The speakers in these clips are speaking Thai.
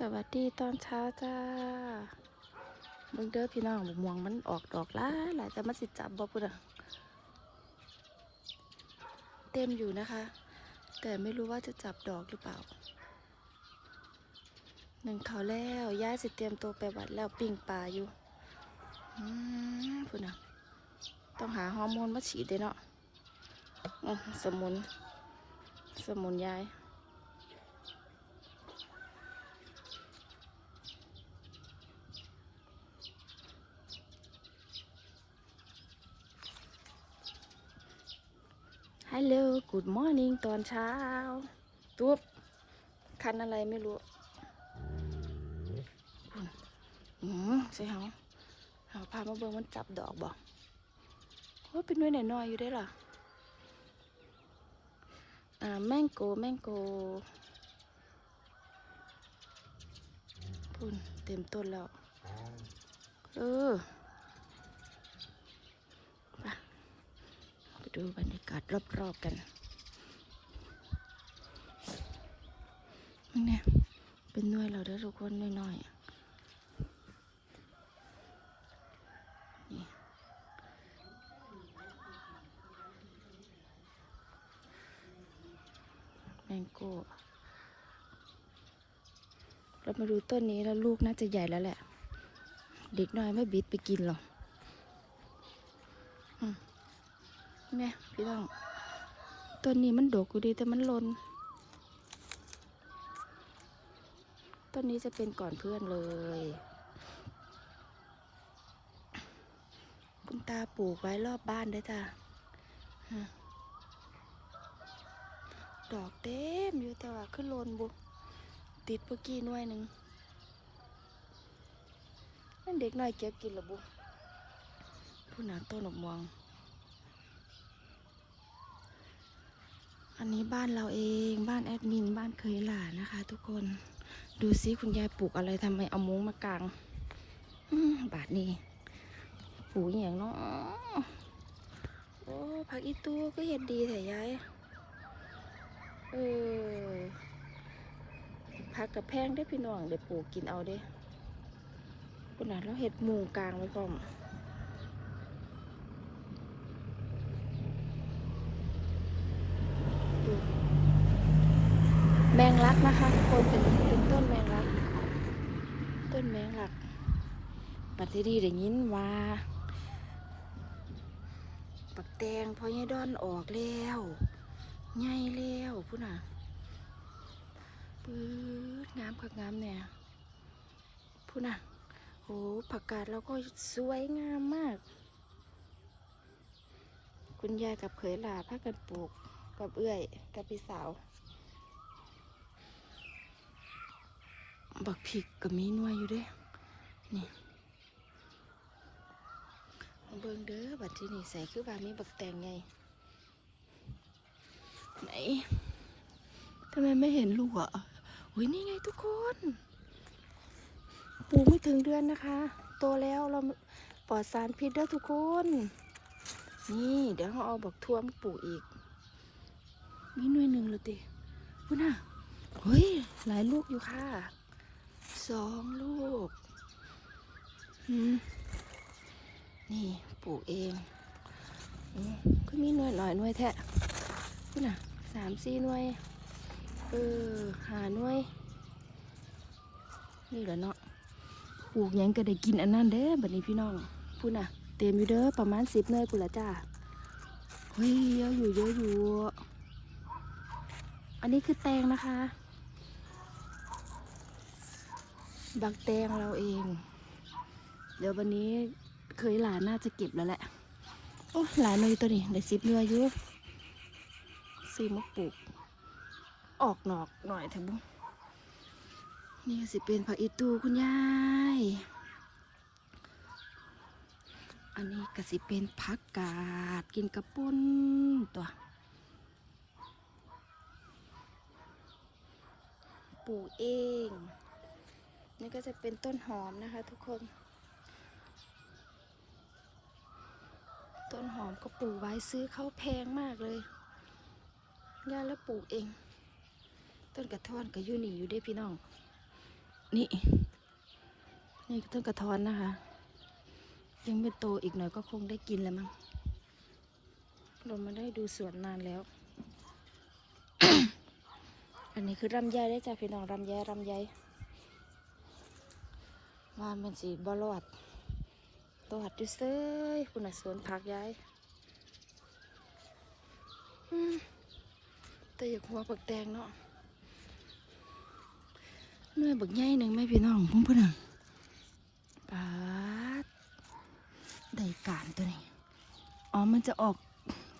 สวัสดีตอนเช้าจ้ามึงเด้อพี่น้องบักม่วงมันออกดอกล้าหลายแต่มันสิจับบ่พุ่นอะเต็มอยู่นะคะ แต่ไม่รู้ว่าจะจับดอกหรือเปล่า หนึ่งเขาแล้วย่าสิเตรียมตัวไปวัดแล้วปิ้งปลาอยู่อพุ่นอะต้องหาฮอร์โมนมาฉีดเลยเนาะอื้อสมุน สมุนยาย ฮัลโหลกูดมอร์นิ่งตอนเช้า ตุ๊บ คันอะไรไม่รู้อืมใช่เหรอหาพามาเบิ่งมันจับดอกบอกว่าเป็นด้วยหน่อยๆอยู่ได้อล่ะอ่าแมงโกแมงโกพุ่นเต็มต้นแล้ว เออ ไป ดูบรรยากาศรอบๆกันนี่เนี่ยเป็นหน่วยเราเด้อทุกคนน้อยๆนี่แมงโก้เรามาดูต้นนี้แล้วลูกน่าจะใหญ่แล้วแหละ เด็กน้อยไม่บิดไปกินหรอก แม่พี่น้องต้นนี้มันดกอยู่ดีแต่มันลนต้นนี้จะเป็นก่อนเพื่อนเลย คุณตาปลูกไว้รอบบ้านเด้จ้ะดอกเต็มอยู่แต่ว่าขึ้นลนบุติดเมื่อกี้น่วยหนึ่งนั่นเด็กน้อยเก็บกินหรอบุผู้หนาต้นหนกมวง อันนี้บ้านเราเองบ้านแอดมินบ้านเคยหลานนะคะ ทุกคนดูซิคุณยายปลูกอะไรทำไมเอามุ้งมากางบาทนี้ปลูกอย่างเนาะโอ้ผักอีตูก็เห็ดดีแต่ยายเออผักกับแพงได้พี่น้องเดี๋ยวปลูกกินเอาเด้คุณน่ะเราเห็ดหมูกลางไว้ก่อน แมงลักนะคะทุกคนเป็นเป็นต้นแมงลัก ต้นแมงลักปัจจุบันได้ยินว่าปักแตงพอยายดอนออกแล้วใหญ่แล้วพุ่นน่ะปื๊ดงามคักงามเนี่ยพุ่นน่ะโหผักกาดเราก็สวยงามมาก คุณยายกับเขยหลาพากันปลูกกับเอื้อย กับพี่สาว บักผิกก็มีนวยอยู่เด้ นี่เบิ่งเด้อบัดที่นี่ใส่คือว่ามีบักแตงไงไหนทำไมไม่เห็นลูกอะโอ้ยนี่ไงทุกคนปลูกไม่ถึงเดือนนะคะ โตแล้วเราปลอดสารพิษเด้อทุกคน นี่เดี๋ยวเราเอาบักทั่วมาปลูกอีก มีหน่วยหนึ่งเลยติพูดน่ะเฮ้ย หลายลูกอยู่ค่ะ สองลูก นี่ปลูกเองก็มีหน่วยหน่อยหน่วยแทะพูดน่ะสามสี่หน่วย เออหาหน่วย นี่แหละเนาะปลูกยังก็ได้กินอันนั้นเด้แบัดนี้พี่น้องพูดน่ะ เต็มอยู่เด้อประมาณสิบหน่วยกูนละจ้าเฮ้ยเยอะอยู่เยอะอยู่ อันนี้คือแตงนะคะ บักแตงเราเอง เดี๋ยววันนี้เคยหลานน่าจะเก็บแล้วแหละ โอ้หลานเลยตัวนี้ได้สิบเนื้ออยู่ซื้อมาปลูก ออกหนอกหน่อยเถอะบุ้งนี่ก็สิเป็นผักอีตูคุณยาย อันนี้ก็สิเป็นผักกาดกินกระปุ้นตัวปลูกเอง นี่ก็จะเป็นต้นหอมนะคะทุกคน ต้นหอมก็ปลูกไว้ซื้อเขาแพงมากเลยย่าแล้วปลูกเอง ต้นกระท้อนก็อยู่นี่อยู่ได้พี่น้อง นี่ นี่ต้นกระท้อนนะคะ ยังไม่โตอีกหน่อยก็คงได้กินแล้วมั้งเรามาได้ดูสวนนานแล้ว อันนี้คือรำไยได้จ้ะพี่น้องรำไยรำไย ว่ามันสีบรอดตอดอยู่เซยคุณน่ะสวนผักยายแต่อยากหัวปักแตงเนาะหน่วยบักใหญ่หนึ่งไหมพี่น้องพุ่งพุ่นน่ะปาดได้การตัวนี้ อ๋อ มันจะออก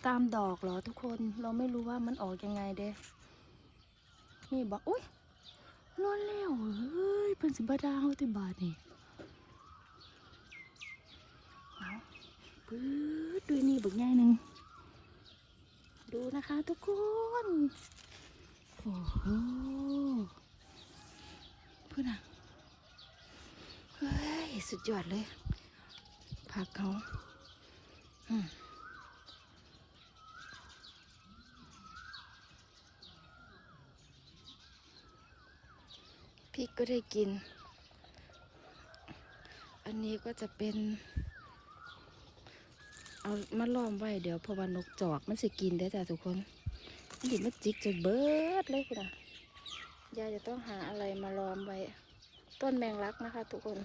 ตามดอกเหรอทุกคน เราไม่รู้ว่ามันออกยังไงเด้นี่บอกอุ้ยร้อนแล้วเฮ้ เป็นสิบดาวติบาทนี่เอาปื๊ดด้วยนี่บักใหญ่หนึ่งดูนะคะทุกคนโอ้โหเพื่อนอะเฮ้ย สุดยอดเลยผักเขาอืม พริกก็ได้กิน อันนี้ก็จะเป็น เอามาล้อมไว้เดี๋ยวพราะว่านกจอกมันสิกินได้จ้ะทุกคนมันดิมันจิกจนเบิดเลยคุณอะยายจะต้องหาอะไรมาล้อมไว้ ต้นแมงลักนะคะ ทุกคน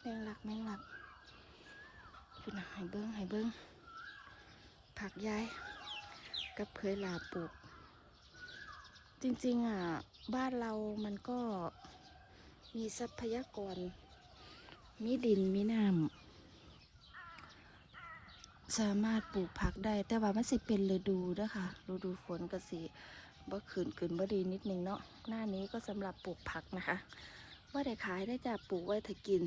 แมงลักแมงลักคุณอะให้เบิ้งให้เบิ้งผักยายกับเคยลาปลูก จริงๆอะบ้านเรามันก็มีทรัพยากร มีดินมีน้ำสามารถปลูกผักได้ แต่ว่ามันสิเป็นฤดูเด้อค่ะฤดูฝนก็สิบ่ขืนขืนบ่ดีนิดนึงเนาะหน้านี้ก็สำหรับปลูกผักนะคะว่าได้ขายได้จะปลูกไว้ถ้ากิน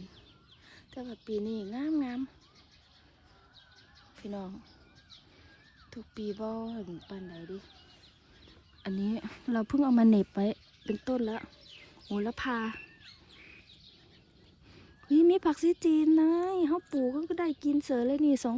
แต่ว่าปีนี้งามงามพี่น้อง ทุกปีบ่เห็นปานไหนดิ อันนี้เราเพิ่งเอามาเน็บไว้เป็นต้นแล้วโหระพาเฮ้ยมีผักซีจีนนะเขาปลูกก็ได้กินเสริเลยนี่สอง